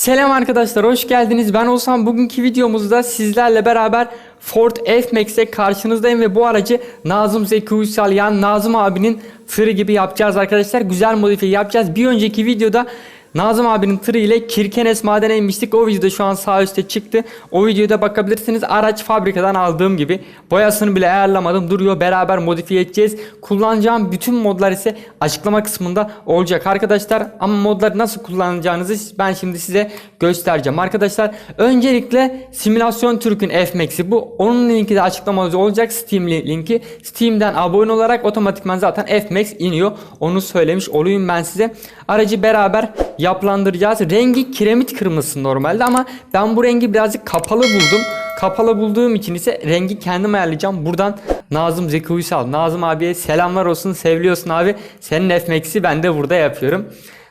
Selam arkadaşlar hoş geldiniz. Ben Oğuzhan. Bugünkü videomuzda sizlerle beraber Ford F-Max'e karşınızdayım ve bu aracı Nazım Zeki Uysal yani Nazım abinin tırı gibi yapacağız arkadaşlar. Güzel modifiye yapacağız. Bir önceki videoda Nazım abinin tırı ile Kirkenes madene inmiştik. O videoda şu an sağ üstte çıktı. O videoda bakabilirsiniz. Araç fabrikadan aldığım gibi. Boyasını bile ayarlamadım. Duruyor. Beraber modifiye edeceğiz. Kullanacağım bütün modlar ise açıklama kısmında olacak arkadaşlar. Ama modları nasıl kullanacağınızı ben şimdi size göstereceğim. Arkadaşlar öncelikle Simülasyon Türk'ün F-Max'i bu. Onun linki de açıklamada olacak. Steam li- linki. Steam'den abone olarak otomatikman zaten F-Max iniyor. Onu söylemiş olayım ben size. Aracı beraber yapılandıracağız. Rengi kiremit kırmızısı normalde ama ben bu rengi birazcık kapalı buldum. Kapalı bulduğum için ise rengi kendim ayarlayacağım. Buradan Nazım Zeki Uysal. Nazım abiye selamlar olsun. Seviliyorsun abi. Senin F-Max'i ben de burada yapıyorum.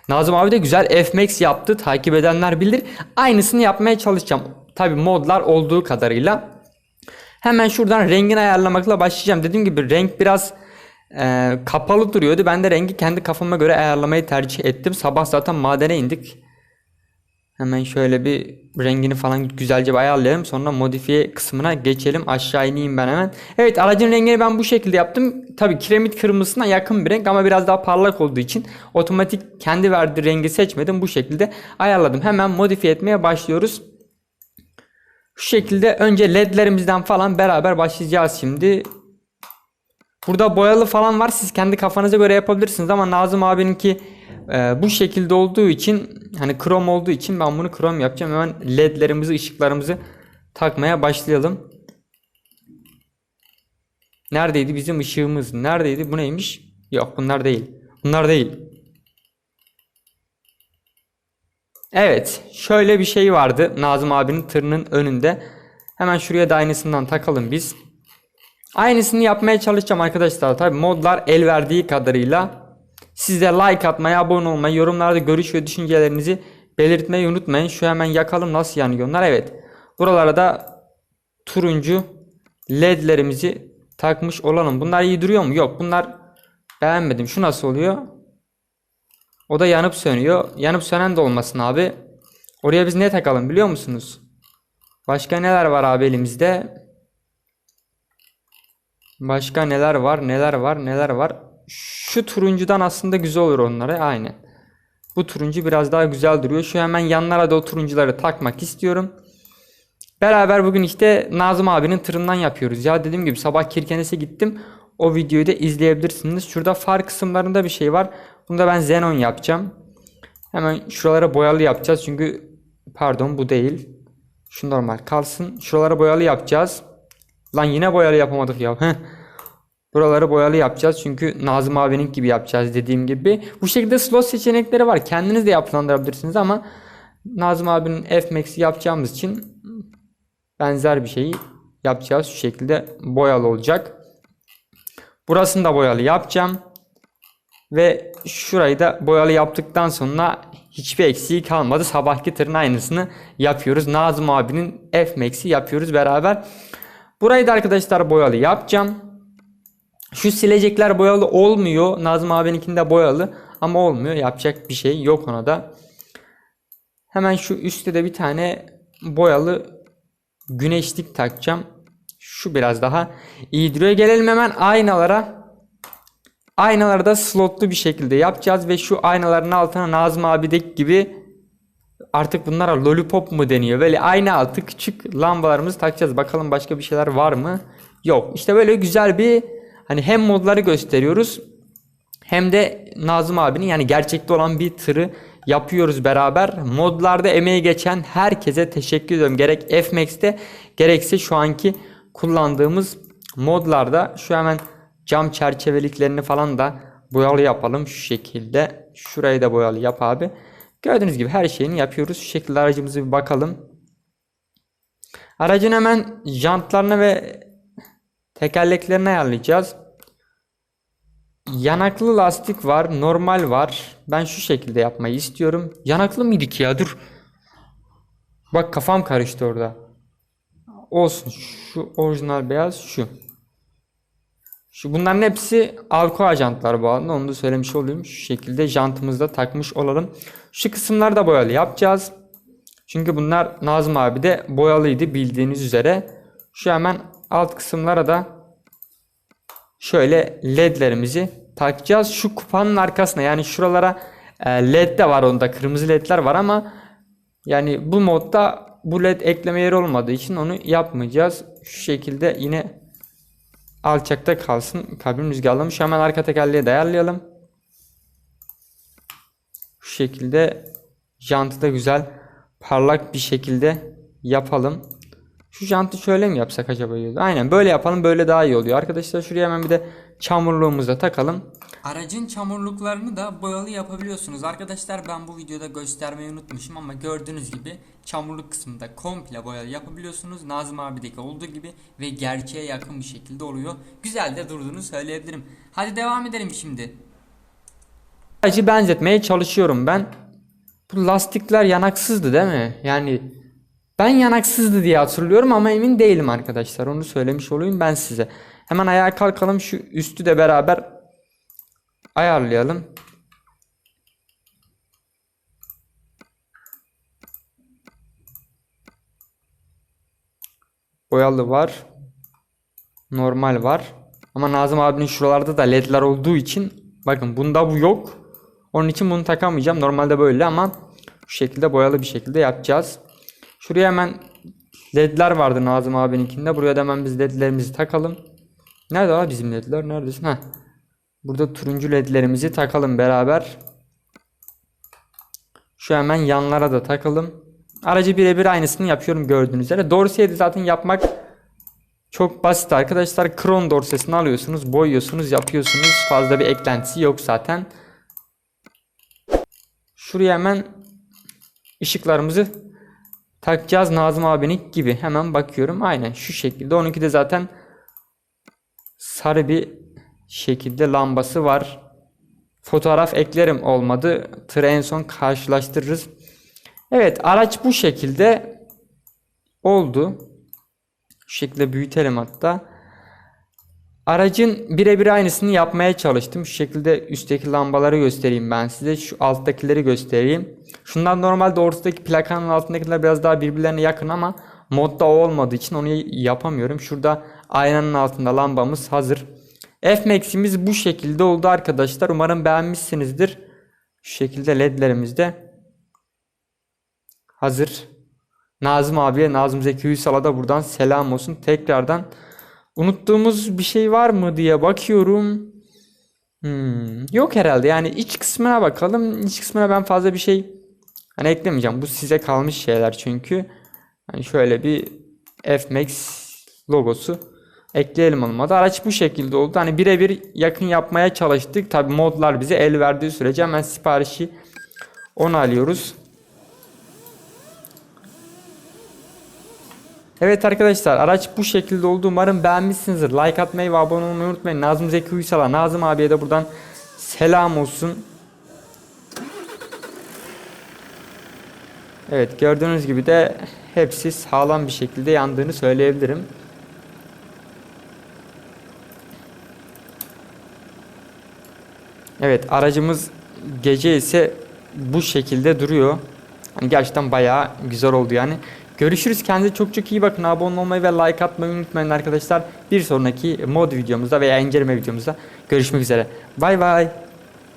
Nazım abi de güzel F-Max yaptı. Takip edenler bilir. Aynısını yapmaya çalışacağım. Tabi modlar olduğu kadarıyla. Hemen şuradan rengini ayarlamakla başlayacağım. Dediğim gibi renk biraz e, kapalı duruyordu. Ben de rengi kendi kafama göre ayarlamayı tercih ettim. Sabah zaten madene indik. Hemen şöyle bir rengini falan güzelce bir ayarlayalım. Sonra modifiye kısmına geçelim. Aşağı ineyim ben hemen. Evet aracın rengini ben bu şekilde yaptım. Tabi kiremit kırmızısına yakın bir renk ama biraz daha parlak olduğu için otomatik kendi verdiği rengi seçmedim. Bu şekilde ayarladım. Hemen modifiye etmeye başlıyoruz. Şu şekilde önce ledlerimizden falan beraber başlayacağız şimdi. Burada boyalı falan var. Siz kendi kafanıza göre yapabilirsiniz ama Nazım abininki e, bu şekilde olduğu için hani krom olduğu için ben bunu krom yapacağım. Hemen ledlerimizi, ışıklarımızı takmaya başlayalım. Neredeydi bizim ışığımız? Neredeydi? Bu neymiş? Yok bunlar değil. Bunlar değil. Evet, şöyle bir şey vardı Nazım abinin tırının önünde. Hemen şuraya da aynısından takalım biz. Aynısını yapmaya çalışacağım arkadaşlar. Tabi modlar el verdiği kadarıyla. Siz like atmayı, abone olmayı, yorumlarda görüş ve düşüncelerinizi belirtmeyi unutmayın. Şu hemen yakalım nasıl yanıyor onlar. Evet. Buralara da turuncu ledlerimizi takmış olalım. Bunlar iyi duruyor mu? Yok. Bunlar beğenmedim. Şu nasıl oluyor? O da yanıp sönüyor. Yanıp sönen de olmasın abi. Oraya biz ne takalım biliyor musunuz? Başka neler var abi elimizde? Başka neler var? Neler var? Neler var? Şu turuncudan aslında güzel olur onlara. Aynen. Bu turuncu biraz daha güzel duruyor. Şu hemen yanlara da o turuncuları takmak istiyorum. Beraber bugün işte Nazım abinin tırından yapıyoruz. Ya dediğim gibi sabah Kirkenes'e gittim. O videoyu da izleyebilirsiniz. Şurada far kısımlarında bir şey var. Bunda ben Xenon yapacağım. Hemen şuralara boyalı yapacağız. Çünkü pardon bu değil. Şu normal kalsın. Şuralara boyalı yapacağız. Lan yine boyalı yapamadık ya. Heh. Buraları boyalı yapacağız çünkü Nazım abinin gibi yapacağız dediğim gibi. Bu şekilde slot seçenekleri var. Kendiniz de yapılandırabilirsiniz ama Nazım abinin F-Max'i yapacağımız için benzer bir şeyi yapacağız. Şu şekilde boyalı olacak. Burasını da boyalı yapacağım. Ve şurayı da boyalı yaptıktan sonra hiçbir eksiği kalmadı. Sabahki tırın aynısını yapıyoruz. Nazım abinin F-Max'i yapıyoruz beraber. Burayı da arkadaşlar boyalı yapacağım. Şu silecekler boyalı olmuyor. Nazım abininkinde boyalı ama olmuyor. Yapacak bir şey yok ona da. Hemen şu üstte de bir tane boyalı güneşlik takacağım. Şu biraz daha iyi duruyor. Gelelim hemen aynalara. Aynaları da slotlu bir şekilde yapacağız ve şu aynaların altına Nazım abideki gibi artık bunlara lollipop mu deniyor? Böyle ayna altı küçük lambalarımızı takacağız. Bakalım başka bir şeyler var mı? Yok. İşte böyle güzel bir hani hem modları gösteriyoruz hem de Nazım abinin yani gerçekte olan bir tırı yapıyoruz beraber. Modlarda emeği geçen herkese teşekkür ediyorum. Gerek F-Max'te gerekse şu anki kullandığımız modlarda şu hemen cam çerçeveliklerini falan da boyalı yapalım şu şekilde. Şurayı da boyalı yap abi. Gördüğünüz gibi her şeyini yapıyoruz. Şu şekilde aracımızı bir bakalım. Aracın hemen jantlarını ve tekerleklerini ayarlayacağız. Yanaklı lastik var, normal var. Ben şu şekilde yapmayı istiyorum. Yanaklı mıydı ki ya? Dur. Bak kafam karıştı orada. Olsun. Şu orijinal beyaz şu. Şu bunların hepsi Alcoa jantlar bu arada. Onu da söylemiş olayım. Şu şekilde jantımızda takmış olalım. Şu kısımları da boyalı yapacağız. Çünkü bunlar Nazım abi de boyalıydı bildiğiniz üzere. Şu hemen alt kısımlara da şöyle ledlerimizi takacağız. Şu kupanın arkasına yani şuralara e, led de var onda kırmızı ledler var ama yani bu modda bu led ekleme yeri olmadığı için onu yapmayacağız. Şu şekilde yine alçakta kalsın. Kabin rüzgarlamış. Hemen arka tekerleği de ayarlayalım. Şu şekilde jantı da güzel parlak bir şekilde yapalım. Şu jantı şöyle mi yapsak acaba? diyordu. Aynen böyle yapalım böyle daha iyi oluyor. Arkadaşlar şuraya hemen bir de çamurluğumuzu da takalım. Aracın çamurluklarını da boyalı yapabiliyorsunuz. Arkadaşlar ben bu videoda göstermeyi unutmuşum ama gördüğünüz gibi çamurluk kısmında komple boyalı yapabiliyorsunuz. Nazım abideki olduğu gibi ve gerçeğe yakın bir şekilde oluyor. Güzel de durduğunu söyleyebilirim. Hadi devam edelim şimdi. Aracı benzetmeye çalışıyorum ben. Bu lastikler yanaksızdı değil mi? Yani ben yanaksızdı diye hatırlıyorum ama emin değilim arkadaşlar. Onu söylemiş olayım ben size. Hemen ayağa kalkalım şu üstü de beraber ayarlayalım. Boyalı var. Normal var. Ama Nazım abinin şuralarda da ledler olduğu için bakın bunda bu yok. Onun için bunu takamayacağım. Normalde böyle ama şu şekilde boyalı bir şekilde yapacağız. Şuraya hemen ledler vardı Nazım abininkinde. Buraya da hemen biz ledlerimizi takalım. Nerede var bizim ledler? Neredesin? Heh. Burada turuncu ledlerimizi takalım beraber. Şu hemen yanlara da takalım. Aracı birebir aynısını yapıyorum gördüğünüz üzere. Dorseydi zaten yapmak çok basit arkadaşlar. Kron dorsesini alıyorsunuz, boyuyorsunuz, yapıyorsunuz. Fazla bir eklentisi yok zaten. Şuraya hemen ışıklarımızı takacağız Nazım abinin gibi. Hemen bakıyorum. Aynen şu şekilde. Onunki de zaten sarı bir şekilde lambası var. Fotoğraf eklerim olmadı. Tırı en son karşılaştırırız. Evet araç bu şekilde oldu. Şu şekilde büyütelim hatta. Aracın birebir aynısını yapmaya çalıştım. Şu şekilde üstteki lambaları göstereyim ben size. Şu alttakileri göstereyim. Şundan normalde ortadaki plakanın altındakiler biraz daha birbirlerine yakın ama modda olmadığı için onu yapamıyorum. Şurada aynanın altında lambamız hazır. F-Max'imiz bu şekilde oldu arkadaşlar. Umarım beğenmişsinizdir. Şu şekilde ledlerimiz de hazır. Nazım abiye, Nazım Zeki Uysal'a da buradan selam olsun. Tekrardan unuttuğumuz bir şey var mı diye bakıyorum. Hmm, yok herhalde. Yani iç kısmına bakalım. İç kısmına ben fazla bir şey hani eklemeyeceğim. Bu size kalmış şeyler çünkü. Hani şöyle bir F-Max logosu ekleyelim olmadı. Araç bu şekilde oldu. Hani birebir yakın yapmaya çalıştık. Tabi modlar bize el verdiği sürece hemen siparişi onaylıyoruz. Evet arkadaşlar araç bu şekilde oldu. Umarım beğenmişsinizdir. Like atmayı ve abone olmayı unutmayın. Nazım Zeki Uysal'a, Nazım abiye de buradan selam olsun. Evet gördüğünüz gibi de hepsi sağlam bir şekilde yandığını söyleyebilirim. Evet aracımız gece ise bu şekilde duruyor. Hani gerçekten bayağı güzel oldu yani. Görüşürüz. Kendinize çok çok iyi bakın. Abone olmayı ve like atmayı unutmayın arkadaşlar. Bir sonraki mod videomuzda veya inceleme videomuzda görüşmek üzere. Bay bay.